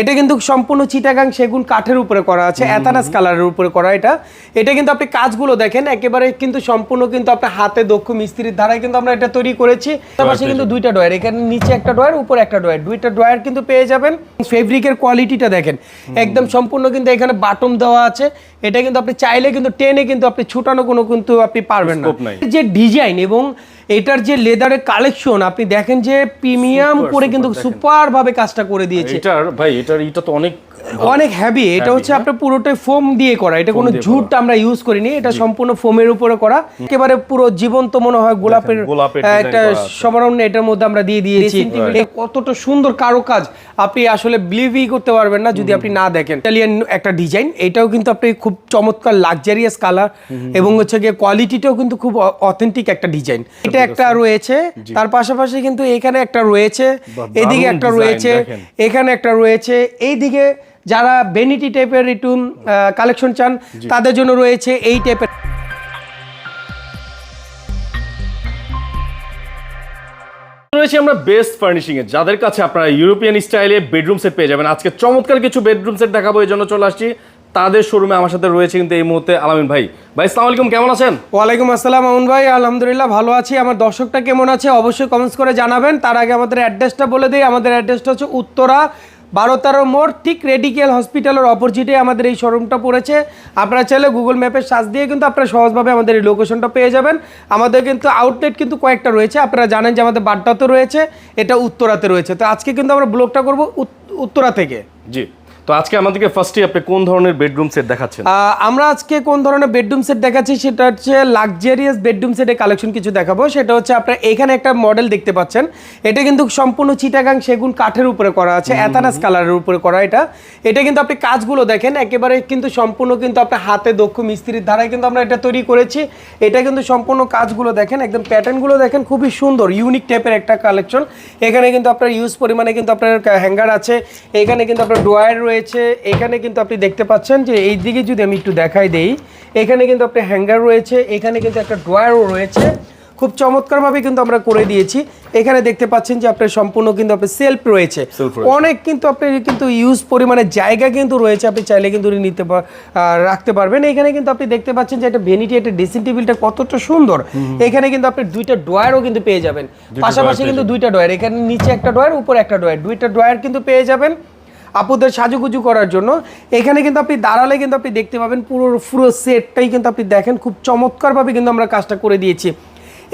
এটা কিন্তু সম্পূর্ণ চিটাগাং সেগুন কাঠের উপরে করা আছে অ্যাথানাস কালারের উপরে করা এটা। এটা কিন্তু আপনি কাজগুলো দেখেন একেবারে কিন্তু সম্পূর্ণ কিন্তু আপনার হাতে দক্ষ মিস্ত্রির ধারায় কিন্তু আমরা এটা তৈরি করেছি। পাশে কিন্তু দুইটা ডয়ার এখানে নিচে একটা ডয়ার উপরে একটা ডয়ার দুইটা ডয়ার কিন্তু পেয়ে যাবেন। ফেব্রিকের কোয়ালিটিটা দেখেন একদম সম্পূর্ণ কিন্তু এখানে বাটম দেওয়া আছে। এটা কিন্তু আপনি চাইলে কিন্তু টেনে কিন্তু আপনি ছুটানো কোনো কিন্তু আপনি পারবেন না। যে ডিজাইন এবং এটার যে লেদারের কালেকশন আপনি দেখেন যে প্রিমিয়াম করে কিন্তু সুপারভাবে সুপার ভাবে কাজটা করে দিয়েছে। এটার ভাই এটার এটা তো অনেক অনেক হ্যাভি এটা হচ্ছে আপনার পুরোটাই ফোম দিয়ে করা এটা কোনো ঝুট আমরা ইউজ করিনি এটা সম্পূর্ণ ফোমের উপরে করা। একেবারে পুরো জীবন্ত মনে হয় গোলাপের একটা সমারণ্য এটার মধ্যে আমরা দিয়ে দিয়েছি। কতটা সুন্দর কারও কাজ আপনি আসলে বিলিভই করতে পারবেন না যদি আপনি না দেখেন। ইটালিয়ান একটা ডিজাইন এটাও কিন্তু আপনি খুব চমৎকার লাক্সারিয়াস কালার এবং হচ্ছে গিয়ে কোয়ালিটিটাও কিন্তু খুব অথেন্টিক একটা ডিজাইন এটা একটা রয়েছে তার পাশাপাশি কিন্তু এখানে একটা রয়েছে এদিকে একটা রয়েছে এখানে একটা রয়েছে এইদিকে যারা বেনিটি টাইপের একটু কালেকশন চান তাদের জন্য রয়েছে এই টাইপের রয়েছে আমরা বেস্ট ফার্নিশিং এ যাদের কাছে আপনারা ইউরোপিয়ান স্টাইলে বেডরুম সেট পেয়ে যাবেন আজকে চমৎকার কিছু বেডরুম সেট দেখাবো এই জন্য চলে আসছি। তাদের শোরুমে আমার সাথে রয়েছে কিন্তু এই মুহূর্তে আলামিন ভাই। ভাই আসসালামু আলাইকুম কেমন আছেন? ওয়ালাইকুম আসসালাম আমন ভাই আলহামদুলিল্লাহ ভালো আছি। আমার দর্শকটা কেমন আছে অবশ্যই কমেন্টস করে জানাবেন। তার আগে আমাদের অ্যাড্রেসটা বলে দিই। আমাদের অ্যাড্রেসটা হচ্ছে উত্তরা বারো তেরো মোড়, ঠিক রেডিকেল হসপিটালের অপোজিটে আমাদের এই শোরুমটা পড়েছে। আপনারা চাইলে গুগল ম্যাপের সাজ দিয়ে কিন্তু আপনারা সহজভাবে আমাদের এই লোকেশনটা পেয়ে যাবেন। আমাদের কিন্তু আউটলেট কিন্তু কয়েকটা রয়েছে। আপনারা জানেন যে আমাদের বাড্ডাতে রয়েছে, এটা উত্তরাতে রয়েছে। তো আজকে কিন্তু আমরা ব্লগটা করব উত্তরা থেকে। জি। তো আজকে আমাদেরকে ফার্স্টে আপনি কোন ধরনের বেডরুম সেট দেখাচ্ছেন? আমরা আজকে কোন ধরনের বেডরুম সেট দেখাচ্ছি সেটা হচ্ছে লাক্সারিয়াস বেডরুম সেটের কালেকশন কিছু দেখাবো। সেটা হচ্ছে আপনার এখানে একটা মডেল দেখতে পাচ্ছেন। এটা কিন্তু সম্পূর্ণ চিটাগাং সেগুন কাঠের উপরে করা আছে অ্যাথানাস কালারের উপরে করা এটা। এটা কিন্তু আপনি কাজগুলো দেখেন একেবারে কিন্তু সম্পূর্ণ কিন্তু আপনার হাতে দক্ষ মিস্ত্রির ধারায় কিন্তু আমরা এটা তৈরি করেছি। এটা কিন্তু সম্পূর্ণ কাজগুলো দেখেন একদম প্যাটার্নগুলো দেখেন খুবই সুন্দর ইউনিক টাইপের একটা কালেকশন এখানে কিন্তু আপনার ইউজ পরিমাণে কিন্তু আপনার হ্যাঙ্গার আছে এখানে কিন্তু আপনার ড্রয়ার রয়েছে এখানে কিন্তু আপনি দেখতে পাচ্ছেন যে এই দিকে যদি আমি একটু দেখাই দেই এখানে কিন্তু আপনার হ্যাঙ্গার রয়েছে এখানে কিন্তু একটা ড্রয়ারও রয়েছে। খুব চমৎকারভাবে কিন্তু আমরা করে দিয়েছি। এখানে দেখতে পাচ্ছেন যে আপনার সম্পূর্ণ কিন্তু আপনার সেলফ রয়েছে। অনেক কিন্তু আপনি কিন্তু ইউজ পরিমাণে জায়গা কিন্তু রয়েছে আপনি চাইলে কিন্তু নিতে রাখতে পারবেন। এখানে কিন্তু আপনি দেখতে পাচ্ছেন যে একটা ভেনিটি একটা ড্রেসিং টেবিলটা কতটা সুন্দর। এখানে কিন্তু আপনি দুইটা ড্রয়ারও কিন্তু পেয়ে যাবেন। পাশাপাশি কিন্তু দুইটা ড্রয়ার। এখানে নিচে একটা ড্রয়ার উপরে একটা ড্রয়ার। দুইটা ড্রয়ার কিন্তু পেয়ে যাবেন। আপুদের সাজুগুজু করার জন্য। এখানে কিন্তু আপনি দাঁড়ালে কিন্তু আপনি দেখতে পাবেন পুরো পুরো সেটটাই কিন্তু আপনি দেখেন। খুব চমৎকারভাবে কিন্তু আমরা কাজটা করে দিয়েছি।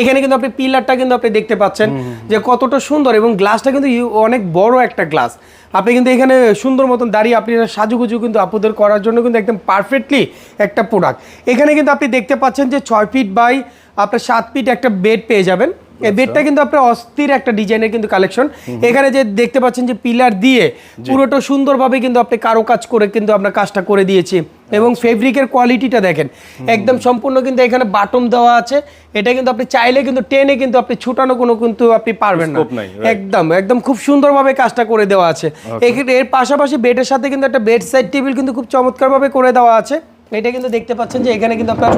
এখানে কিন্তু আপনি পিলারটা কিন্তু আপনি দেখতে পাচ্ছেন যে কতটা সুন্দর এবং গ্লাসটা কিন্তু অনেক বড় একটা গ্লাস। আপনি কিন্তু এখানে সুন্দর মতন দাঁড়িয়ে আপনি সাজুগুজু কিন্তু আপুদের করার জন্য কিন্তু একদম পারফেক্টলি একটা প্রোডাক্ট এখানে কিন্তু আপনি দেখতে পাচ্ছেন যে ছয় ফিট বাই আপনার সাত ফিট একটা বেড পেয়ে যাবেন। এই বেডটা কিন্তু আপনার অস্থির একটা ডিজাইনের কিন্তু কালেকশন এখানে যে দেখতে পাচ্ছেন যে পিলার দিয়ে পুরোটা সুন্দরভাবে কিন্তু আপনি কারও কাজ করে কিন্তু আমরা কাজটা করে দিয়েছি। এবং ফেব্রিকের কোয়ালিটিটা দেখেন। একদম সম্পূর্ণ কিন্তু এখানে বাটম দেওয়া আছে। এটা কিন্তু আপনি চাইলে কিন্তু টেনে কিন্তু আপনি ছুটানো কোনো কিন্তু আপনি পারবেন না. একদম একদম খুব সুন্দরভাবে কাজটা করে দেওয়া আছে। এক্ষেত্রে এর পাশাপাশি বেডের সাথে কিন্তু একটা বেড সাইড টেবিল কিন্তু খুব চমৎকারভাবে করে দেওয়া আছে। এটা কিন্তু দেখতে পাচ্ছেন যে এখানে কিন্তু আপনার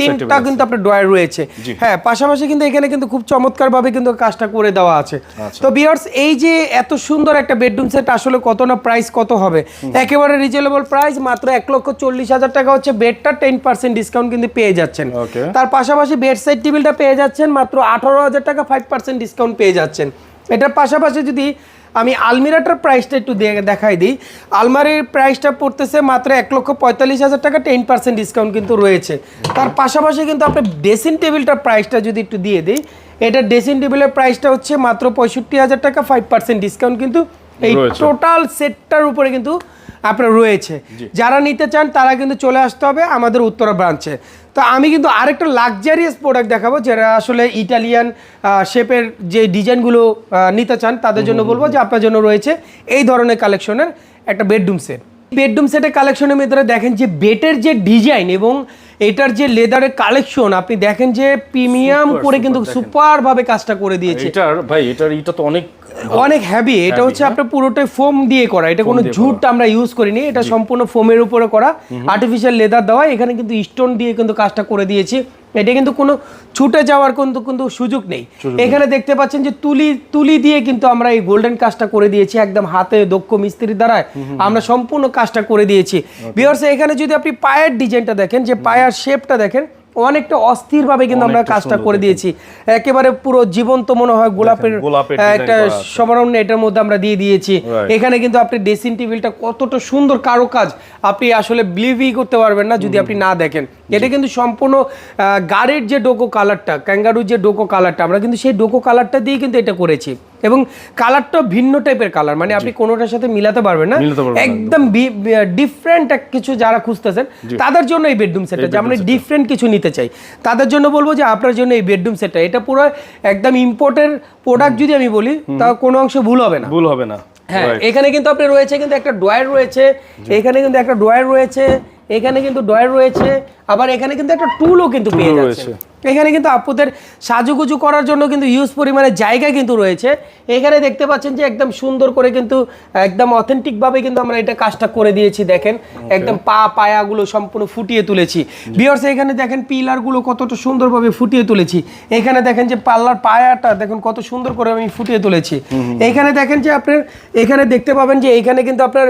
তিনটা কিন্তু আপনার ড্রয়ার রয়েছে। হ্যাঁ পাশাপাশি কিন্তু এখানে কিন্তু খুব চমৎকার ভাবে কিন্তু কাজটা করে দেওয়া আছে। আচ্ছা। তো বিয়ার্স এই যে এত সুন্দর একটা বেডরুম সেট আসলে কত না প্রাইস কত হবে? একেবারে রিজনেবল প্রাইস মাত্র এক লক্ষ চল্লিশ হাজার টাকা হচ্ছে বেডটা টেন পার্সেন্ট ডিসকাউন্ট কিন্তু পেয়ে যাচ্ছেন। তার পাশাপাশি বেড সাইড টেবিলটা পেয়ে যাচ্ছেন মাত্র আঠারো হাজার টাকা ফাইভ পার্সেন্ট ডিসকাউন্ট পেয়ে যাচ্ছেন। এটার পাশাপাশি যদি আমি আলমিরাটার প্রাইসটা একটু দেখাই দিই। আলমারির প্রাইসটা পড়তেছে মাত্র এক লক্ষ পঁয়তাল্লিশ হাজার টাকা টেন পার্সেন্ট ডিসকাউন্ট কিন্তু রয়েছে। তার পাশাপাশি কিন্তু আপনি ড্রেসিং টেবিলটার প্রাইসটা যদি একটু দিয়ে দিই এটা ড্রেসিং টেবিলের প্রাইসটা হচ্ছে মাত্র পঁয়ষট্টি হাজার টাকা ফাইভ পার্সেন্ট ডিসকাউন্ট কিন্তু এই টোটাল সেটটার উপরে কিন্তু আপনার রয়েছে। যারা নিতে চান তারা কিন্তু চলে আসতে হবে আমাদের উত্তরা ব্রাঞ্চে। তো আমি কিন্তু আরেকটা লাক্সারিয়াস প্রোডাক্ট দেখাবো যারা আসলে ইটালিয়ান শেপের যে ডিজাইনগুলো নিতে চান তাদের জন্য বলব যে আপনার জন্য রয়েছে এই ধরনের কালেকশনের একটা বেডরুম সেট বেডরুম সেটের কালেকশনের ভিতরে দেখেন যে বেটের যে ডিজাইন এবং এটার যে লেদারের কালেকশন আপনি দেখেন যে প্রিমিয়াম করে কিন্তু। সুপার ভাবে কাজটা করে দিয়েছে। এটার ভাই এটার এটা তো অনেক অনেক হ্যাভি এটা হচ্ছে আপনার পুরোটাই ফোম দিয়ে করা। এটা কোনো ঝুট আমরা ইউজ করিনি এটা সম্পূর্ণ ফোমের উপরে করা। আর্টিফিশিয়াল লেদার দেওয়া এখানে কিন্তু স্টোন দিয়ে কিন্তু কাজটা করে দিয়েছি। এটা কিন্তু কোনো ছুটে যাওয়ার কিন্তু কিন্তু সুযোগ নেই। এখানে দেখতে পাচ্ছেন যে তুলি তুলি দিয়ে কিন্তু আমরা এই গোল্ডেন কাজটা করে দিয়েছি একদম হাতে দক্ষ মিস্ত্রির দ্বারা আমরা সম্পূর্ণ কাজটা করে দিয়েছি। বিহার্স এখানে যদি আপনি পায়ের ডিজাইনটা দেখেন যে পায়ের শেপটা দেখেন অনেকটা অস্থিরভাবে কিন্তু আমরা কাজটা করে দিয়েছি। একেবারে পুরো জীবন্ত মনে হয় গোলাপের একটা। সমারণ্য এটার মধ্যে আমরা দিয়ে দিয়েছি। এখানে কিন্তু আপনি ড্রেসিং টেবিলটা কতটা সুন্দর কারও কাজ আপনি আসলে বিলিভই করতে পারবেন না যদি আপনি না দেখেন। এটা কিন্তু সম্পূর্ণ আহ, গাড়ির যে ডোকো কালারটা ক্যাঙ্গারুর যে ডোকো কালারটা আমরা কিন্তু সেই ডোকো কালারটা দিয়ে কিন্তু এটা করেছি। এবং কালারটা ভিন্ন টাইপের কালার মানে আপনি কোনোটার সাথে মিলাতে পারবেন না। একদম ডিফারেন্ট কিছু যারা খুঁজতেছেন তাদের জন্য এই বেডরুম সেটটা যে আমরা ডিফারেন্ট কিছু নিতে চাই। তাদের জন্য বলব যে আপনার জন্য এই বেডরুম সেটটা এটা পুরো একদম ইম্পোর্টের প্রোডাক্ট যদি আমি বলি তা কোনো অংশ ভুল হবে না। ভুল হবে না। হ্যাঁ এখানে কিন্তু আপনি রয়েছে কিন্তু একটা ড্রয়ার রয়েছে এখানে কিন্তু একটা ড্রয়ার রয়েছে এখানে কিন্তু ড্রয়ার রয়েছে আবার এখানে কিন্তু একটা টুলও কিন্তু পেয়ে যাচ্ছে। এখানে কিন্তু আপুদের সাজুগুজু করার জন্য কিন্তু ইউজ পরিমাণে জায়গা কিন্তু রয়েছে। এখানে দেখতে পাচ্ছেন যে একদম সুন্দর করে কিন্তু একদম অথেন্টিক ভাবে কিন্তু আমরা এটা কাজটা করে দিয়েছি দেখেন। একদম পা পায়াগুলো সম্পূর্ণ ফুটিয়ে তুলেছি। বিয়ার্স এখানে দেখেন পিলারগুলো কতটা সুন্দরভাবে ফুটিয়ে তুলেছি। এখানে দেখেন যে পাল্লার পায়াটা দেখুন কত সুন্দর করে আমি ফুটিয়ে তুলেছি। এখানে দেখেন যে আপনার এখানে দেখতে পাবেন যে এখানে কিন্তু আপনার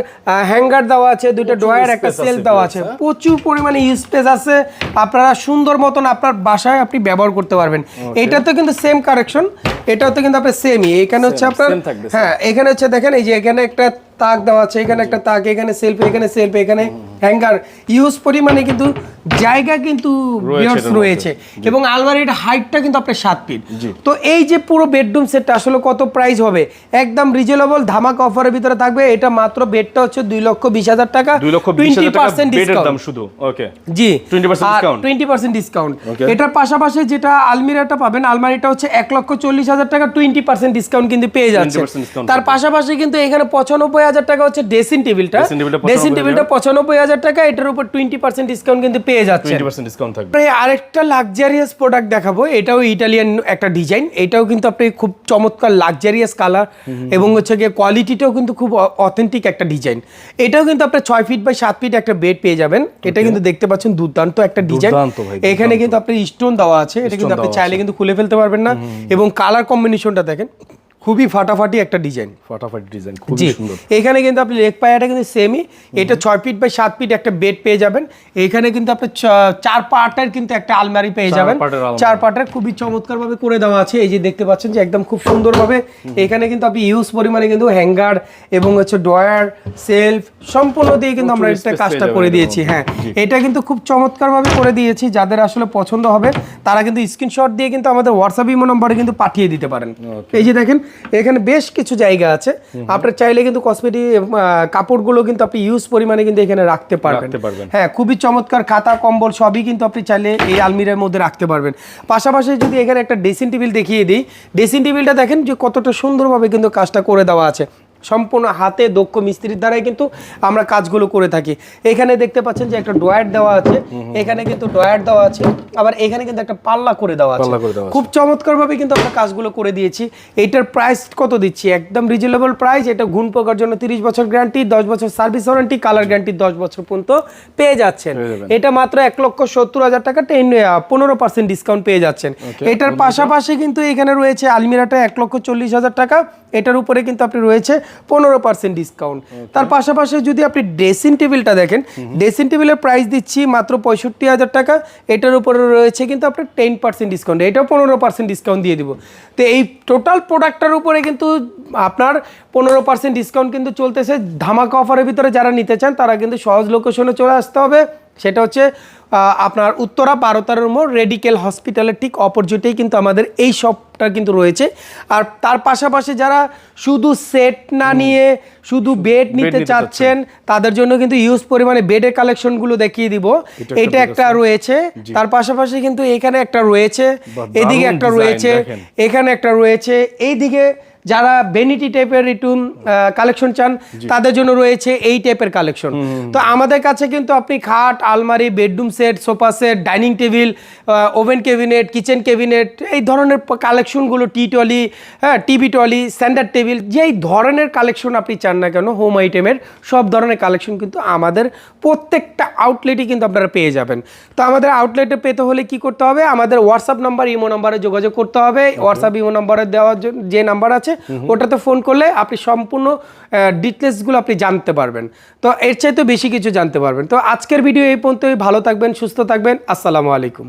হ্যাঙ্গার দেওয়া আছে দুটো ড্রয়ার একটা সেলফ দেওয়া আছে। প্রচুর পরিমাণে স্পেস আছে। আপনারা সুন্দর মতন আপনার বাসায় আপনি ব্যবহার করতে পারবেন। এটা তো কিন্তু সেম কারেকশন এটাও তো কিন্তু আপনার সেমই এখানে হচ্ছে আপনার হ্যাঁ এখানে হচ্ছে দেখেন এই যে এখানে একটা তাক দেওয়া আছে এখানে একটা তাক এখানে সেলফ এখানে সেলফ এখানে হ্যাঙ্গার ইউজ পরিমাণে কিন্তু জায়গা কিন্তু রয়েছে এবং আলমারির হাইটটা কিন্তু আপনার সাত ফিট তো এই যে পুরো বেডরুম সেটটা আসলে কত প্রাইস হবে? একদম রিজনেবল ধামাকা অফারের ভিতরে থাকবে। এটা মাত্র বেডটা হচ্ছে দুই লক্ষ বিশ হাজার টাকা। দুই লক্ষ বিশ হাজার টাকা 20% বেডের discount। দাম শুধু। Okay ji. Twenty percent discount এটার পাশাপাশি যেটা আলমিরাটা পাবেন আলমারিটা হচ্ছে এক লক্ষ চল্লিশ হাজার টাকা টোয়েন্টি পার্সেন্ট ডিসকাউন্ট কিন্তু পেয়ে যাচ্ছে। তার পাশাপাশি কিন্তু এখানে পঁচানব্বই হাজার টাকা হচ্ছে ড্রেসিং টেবিলটা। ড্রেসিং টেবিলটা পঁচানব্বই হাজার। টাকা এটার উপর টোয়েন্টি পার্সেন্ট ডিসকাউন্ট কিন্তু পেয়ে যাচ্ছে ডিসকাউন্ট থাকবে। আরেকটা লাক্সারিয়াস প্রোডাক্ট দেখাবো এটাও ইটালিয়ান একটা ডিজাইন এটাও কিন্তু আপনি খুব চমৎকার লাক্সারিয়াস কালার এবং হচ্ছে গিয়ে কোয়ালিটিটাও কিন্তু খুব অথেন্টিক একটা ডিজাইন এটাও কিন্তু আপনি ছয় ফিট বাই সাত ফিট একটা বেড পেয়ে যাবেন। এটা কিন্তু দেখতে পাচ্ছেন দুর্দান্ত একটা ডিজাইন এখানে কিন্তু আপনি স্টোন দেওয়া আছে এটা কিন্তু আপনি চাইলে কিন্তু খুলে ফেলতে পারবেন না। এবং কালার কম্বিনেশনটা দেখেন। খুবই ফাটাফাটি একটা ডিজাইন। ফাটাফাটি ডিজাইন খুবই সুন্দর। এখানে কিন্তু আপনি লেগ পায়াটা কিন্তু সেমই এটা ছয় ফিট বাই সাত ফিট একটা বেড পেয়ে যাবেন। এখানে কিন্তু আপনি চার পার্টের কিন্তু একটা আলমারি পেয়ে যাবেন। চার পার্টের খুবই চমৎকার ভাবে করে দেওয়া আছে। এই যে দেখতে পাচ্ছেন যে একদম খুব সুন্দরভাবে এখানে কিন্তু আপনি ইউজ পরিমাণে কিন্তু হ্যাঙ্গার এবং হচ্ছে ড্রয়ার সেলফ সম্পূর্ণ দিয়ে কিন্তু আমরা এটা কাজটা করে দিয়েছি। হ্যাঁ এটা কিন্তু খুব চমৎকার ভাবে করে দিয়েছি। যাদের আসলে পছন্দ হবে তারা কিন্তু স্ক্রিনশট দিয়ে কিন্তু আমাদের হোয়াটসঅ্যাপ ইমো নম্বরে কিন্তু পাঠিয়ে দিতে পারেন। এই যে দেখেন এখানে বেশ কিছু জায়গা আছে। আপনার চাইলে কিন্তু কসমেটিক কাপড়গুলো কিন্তু আপনি ইউজ পরিমাণে কিন্তু এখানে রাখতে পারবেন। হ্যাঁ খুবই চমৎকার খাতা কম্বল সবই কিন্তু আপনি চাইলে এই আলমিরার মধ্যে রাখতে পারবেন। পাশাপাশি যদি এখানে একটা ড্রেসিং টেবিল দেখিয়ে দিই ড্রেসিং টেবিলটা দেখেন যে কতটা সুন্দরভাবে কিন্তু কাজটা করে দেওয়া আছে। সম্পূর্ণ হাতে দক্ষ মিস্ত্রির দ্বারাই কিন্তু আমরা কাজগুলো করে থাকি। এখানে দেখতে পাচ্ছেন যে একটা ড্রয়ার দেওয়া আছে। এখানে কিন্তু ড্রয়ার দেওয়া আছে। আবার এখানে কিন্তু একটা পাল্লা করে দেওয়া আছে। খুব চমৎকারভাবে কিন্তু আমরা কাজগুলো করে দিয়েছি। এইটার প্রাইস কত দিচ্ছি? একদম রিজনেবল প্রাইস এটা ঘুণ পোকার জন্য তিরিশ বছর গ্যারান্টি দশ বছর সার্ভিস ওয়ারেন্টি কালার গ্যারান্টি দশ বছর পর্যন্ত পেয়ে যাচ্ছেন। এটা মাত্র এক লক্ষ সত্তর হাজার টাকা টেন পনেরো পার্সেন্ট ডিসকাউন্ট পেয়ে যাচ্ছেন। এটার পাশাপাশি কিন্তু এখানে রয়েছে আলমিরাটা এক লক্ষ চল্লিশ হাজার টাকা। এটার উপরে কিন্তু আপনি রয়েছে পনেরো পার্সেন্ট ডিসকাউন্ট তার পাশাপাশি যদি আপনি ড্রেসিং টেবিলটা দেখেন ড্রেসিং টেবিলের প্রাইস দিচ্ছি মাত্র পঁয়ষট্টি হাজার টাকা এটার উপরে রয়েছে কিন্তু আপনার টেন পার্সেন্ট ডিসকাউন্ট এটাও পনেরো পার্সেন্ট ডিসকাউন্ট দিয়ে দিব। তো এই টোটাল প্রোডাক্টটার উপরে কিন্তু আপনার পনেরো পার্সেন্ট ডিসকাউন্ট কিন্তু চলতেছে। ধামাকা অফারের ভিতরে যারা নিতে চান তারা কিন্তু সহজ লোকেশনে চলে আসতে হবে। সেটা হচ্ছে আপনার উত্তরা বারোতারের মোড় রেডিকেল হসপিটালের ঠিক অপোজিটেই কিন্তু আমাদের এই শপটা কিন্তু রয়েছে। আর তার পাশাপাশি যারা শুধু সেট না নিয়ে শুধু বেড নিতে নিতে চাচ্ছেন তাদের জন্য কিন্তু ইউজ পরিমাণে বেডের কালেকশনগুলো দেখিয়ে দিব। এটা একটা রয়েছে। তার পাশাপাশি কিন্তু এখানে একটা রয়েছে এদিকে একটা রয়েছে এখানে একটা রয়েছে এইদিকে যারা বেনিটি টাইপের একটু কালেকশন চান তাদের জন্য রয়েছে এই টাইপের কালেকশন তো আমাদের কাছে কিন্তু আপনি খাট আলমারি bedroom set sofa set dining table oven cabinet kitchen cabinet এই ধরনের কালেকশনগুলো টি টলি হ্যাঁ টিভি টলি স্ট্যান্ডার্ড টেবিল যেই ধরনের কালেকশন আপনি চান না কেন হোম আইটেমের সব ধরনের কালেকশন কিন্তু আমাদের প্রত্যেকটা আউটলেটই কিন্তু আপনারা পেয়ে যাবেন। তো আমাদের আউটলেটে পেতে হলে কি করতে হবে? আমাদের হোয়াটসঅ্যাপ নাম্বার ইমো নাম্বারে যোগাযোগ করতে হবে। হোয়াটসঅ্যাপ ইমো নাম্বারে দেওয়ার জন্য যে নাম্বার আছে ওটাতে ফোন করলে আপনি সম্পূর্ণ ডিটেলসগুলো আপনি জানতে পারবেন। তো এর চাইতে বেশি কিছু জানতে পারবেন। তো আজকের ভিডিও এই পর্যন্তই। ভালো থাকবেন, সুস্থ থাকবেন। আসসালামু আলাইকুম।